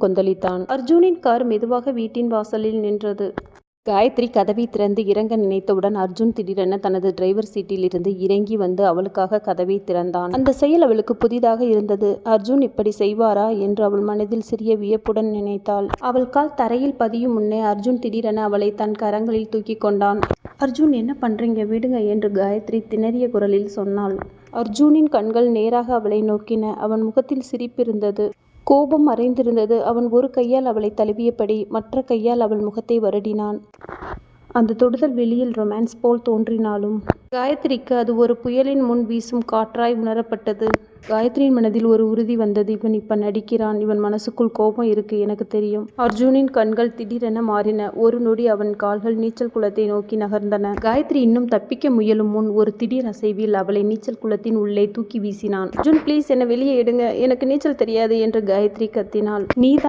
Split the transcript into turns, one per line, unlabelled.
கொந்தளித்தான். அர்ஜுனின் car மெதுவாக வீட்டின் வாசலில் நின்றது. காயத்ரி கதவை திறந்து இறங்க நினைத்தவுடன் அர்ஜுன் திடீரென தனது டிரைவர் சீட்டில் இருந்து இறங்கி வந்து அவளுக்காக கதவை திறந்தான். அந்த செயல் அவளுக்கு புதிதாக இருந்தது. அர்ஜுன் இப்படி செய்வாரா என்று அவள் மனதில் சிறிய வியப்புடன் நினைத்தாள். அவள் கால் தரையில் பதியும் முன்னே அர்ஜுன் திடீரென அவளை தன் கரங்களில் தூக்கி கொண்டான். அர்ஜுன் என்ன பண்றீங்க? விடுங்க என்று காயத்ரி திணறிய குரலில் சொன்னாள். அர்ஜுனின் கண்கள் நேராக அவளை நோக்கின. அவன் முகத்தில் சிரிப்பிருந்தது கோபம் மறைந்திருந்தது. அவன் ஒரு கையால் அவளை தழுவியபடி மற்ற கையால் அவள் முகத்தை வருடினான். அந்த தொடுதல் வெளியில் ரொமான்ஸ் போல் தோன்றினாலும். காயத்ரிக்கு அது ஒரு புயலின் முன் வீசும் காற்றாய் உணரப்பட்டது. காயத்ரியின் மனதில் ஒரு உறுதி வந்தது. இவன் இப்ப நடிக்கிறான். இவன் மனசுக்குள் கோபம் இருக்கு. எனக்கு தெரியும் அர்ஜுனின் கண்கள் திடீரென மாறின. ஒரு நொடி அவன் கால்கள் நீச்சல் குளத்தை நோக்கி நகர்ந்தன. காயத்ரி இன்னும் தப்பிக்க முயலும் முன் ஒரு திடீர் அசைவில் அவளை நீச்சல் குளத்தின் உள்ளே தூக்கி வீசினான். அர்ஜுன் ப்ளீஸ் என்னை வெளியே எடுங்க. எனக்கு நீச்சல் தெரியாது என்று காயத்ரி கத்தினாள். நீதான்